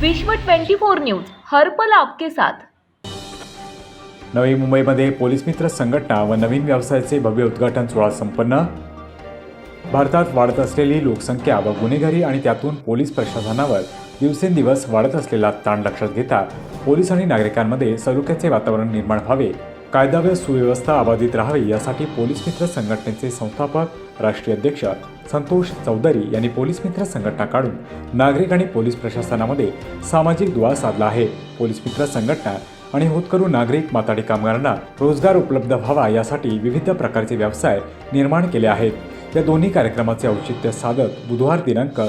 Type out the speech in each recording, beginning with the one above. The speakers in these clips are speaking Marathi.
विश्व 24 न्यूज हर्पल आपके साथ. नवी मुंबईमध्ये पोलीस मित्र संघटना व नवीन व्यवसायाचे भव्य उद्घाटन सोहळा संपन्न. भारतात वाढत असलेली लोकसंख्या व गुन्हेगारी आणि त्यातून पोलीस प्रशासनावर दिवसेंदिवस वाढत असलेला ताण लक्षात घेता पोलीस आणि नागरिकांमध्ये सलोख्याचे वातावरण निर्माण व्हावे कायदा व सुव्यवस्था अबाधित राहावी यासाठी पोलीस मित्र संघटनेचे संस्थापक राष्ट्रीय अध्यक्ष संतोष चौधरी यांनी पोलीस मित्र संघटना काढून नागरिक आणि पोलीस प्रशासनामध्ये सामाजिक दुवा साधला आहे. पोलीस मित्र संघटना आणि होतकरू नागरिक माताडी कामगारांना रोजगार उपलब्ध व्हावा यासाठी विविध प्रकारचे व्यवसाय निर्माण केले आहेत. या दोन्ही कार्यक्रमाचे औचित्य साधत बुधवार दिनांक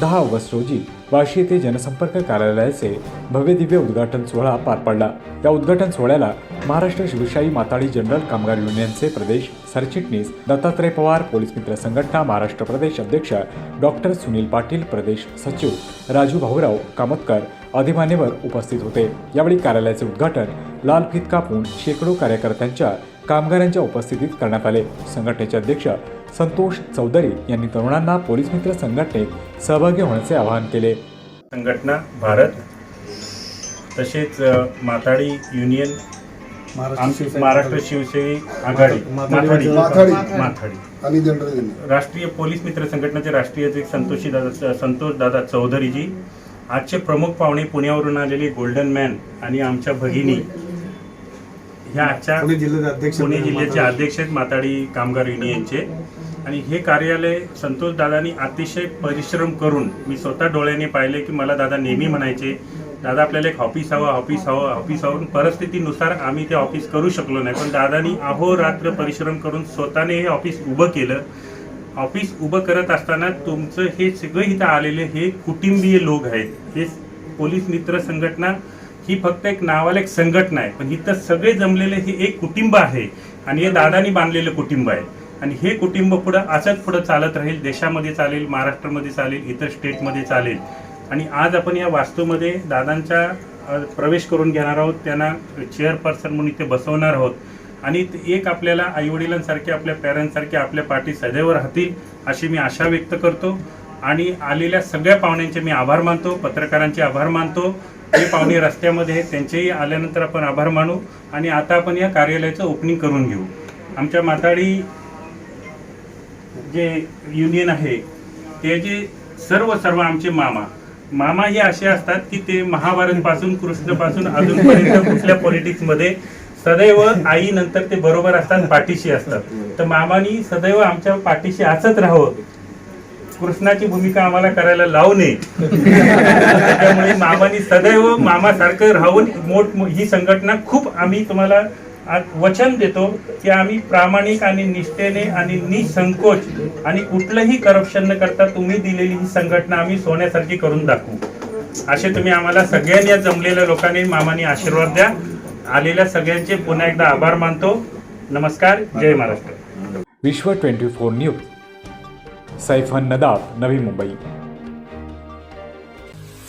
दहा ऑगस्ट रोजी वाशी येथे जनसंपर्क कार्यालयाचे भव्यदिव्य उद्घाटन सोहळा पार पडला. या उद्घाटन सोहळ्याला महाराष्ट्र शिवशाही माताडी जनरल कामगार युनियनचे प्रदेश सरचिटणीस दत्तात्रय पवार पोलीस मित्र संघटना महाराष्ट्र प्रदेश अध्यक्ष डॉक्टर सुनील पाटील प्रदेश सचिव राजू भाऊराव कामतकर आदी मान्यवर उपस्थित होते. यावेळी कार्यालयाचे उद्घाटन लाल फीत कापून शेकडो कार्यकर्त्यांच्या कामगारांच्या उपस्थितीत करण्यात आले. संघटनेचे अध्यक्ष संतोष चौधरी यांनी तरुणांना पोलीस मित्र संघटनेत सहभागी होण्याचे आवाहन केले. संघटना भारत. तसेच माथाडी युनियन आमची महाराष्ट्र शिवसेनी आघाडी. माथाडी- माथाडी. युनियन. राष्ट्रीय पोलीस मित्र संघटनेचे राष्ट्रीय अध्यक्ष संतोषी दादा संतोष दादा चौधरीजी आजचे प्रमुख पाहुणे पुण्यावरून आलेले गोल्डन मॅन आणि आमच्या भगिनी. ह्या आजच्या पुणे जिल्ह्याचे अध्यक्ष पुणे जिल्ह्याचे अध्यक्ष आहेत माताडी कामगार युनियनचे. आणि हे कार्यालय संतोष दादानी अतिशय परिश्रम करून मी स्वतः डोळ्याने पाहिले की मला दादा नेहमी म्हणायचे दादा आपल्याला एक ऑफिस हवं ऑफिस हवं ऑफिस हवं. परिस्थितीनुसार आम्ही ते ऑफिस करू शकलो नाही. पण दादानी अहोरात्र परिश्रम करून स्वतःने हे ऑफिस उभं केलं. ऑफिस उभं करत असताना तुमचं हे सगळं इथं आलेले हे कुटुंबीय लोक आहेत. हे पोलीस मित्र संघटना ही फक्त एक नावाला एक संघटना आहे. पण इथं सगळे जमलेले हे एक कुटुंब आहे. आणि हे दादानी बांधलेलं कुटुंब आहे. आणि हे कुटुंब पुढं असंच पुढं चालत राहील देशामध्ये चालेल महाराष्ट्रामध्ये चालेल इतर स्टेटमध्ये चालेल. आणि आज आपण या वास्तूमध्ये दादांच्या प्रवेश करून घेणार आहोत. त्यांना चेअरपर्सन म्हणून इथे बसवणार आहोत. आणि एक आपल्याला आईवडिलांसारखे आपल्या पॅरेंट्ससारखे आपल्या पाठी सदैव राहतील अशी मी आशा व्यक्त करतो. आणि आलेल्या सगळ्या पाहुण्यांचे मी आभार मानतो. पत्रकारांचे आभार मानतो. हे पाहुणे रस्त्यामध्ये आहेत त्यांचेही आल्यानंतर आपण आभार मानू. आणि आता आपण या कार्यालयाचं ओपनिंग करून घेऊ. आमच्या माताडी जे युनियन आहे त्याचे सर्व सर्व आमचे मामा मामा हे असे असतात की ते महाभारत पासून कृष्णपासून अजूनपर्यंत कुठल्या पॉलिटिक्समध्ये सदैव आई नंतर ते बरोबर असतात पाठीशी असतात. तर मामानी सदैव आमच्या पाठीशी असत राहावं. कृष्णाची भूमिका आम्हाला करायला लावू नये. त्यामुळे मामानी सदैव मामासारखं राहून मोठ ही संघटना खूप आम्ही तुम्हाला वचन देतो की आम्ही प्रामाणिक आणि निष्ठेने आणि निसंकोच आणि कुठलंही करप्शन न करता तुम्ही दिलेली ही संघटना आम्ही सोन्यासारखी करून दाखवू. असे तुम्ही आम्हाला सगळ्यांनी या जमलेल्या लोकांनी मामानी आशीर्वाद द्या. आलेल्या सगळ्यांचे पुन्हा एकदा आभार मानतो. नमस्कार. जय Maharashtra. Vishwa twenty four news. Saifan Nadaf Navi Mumbai.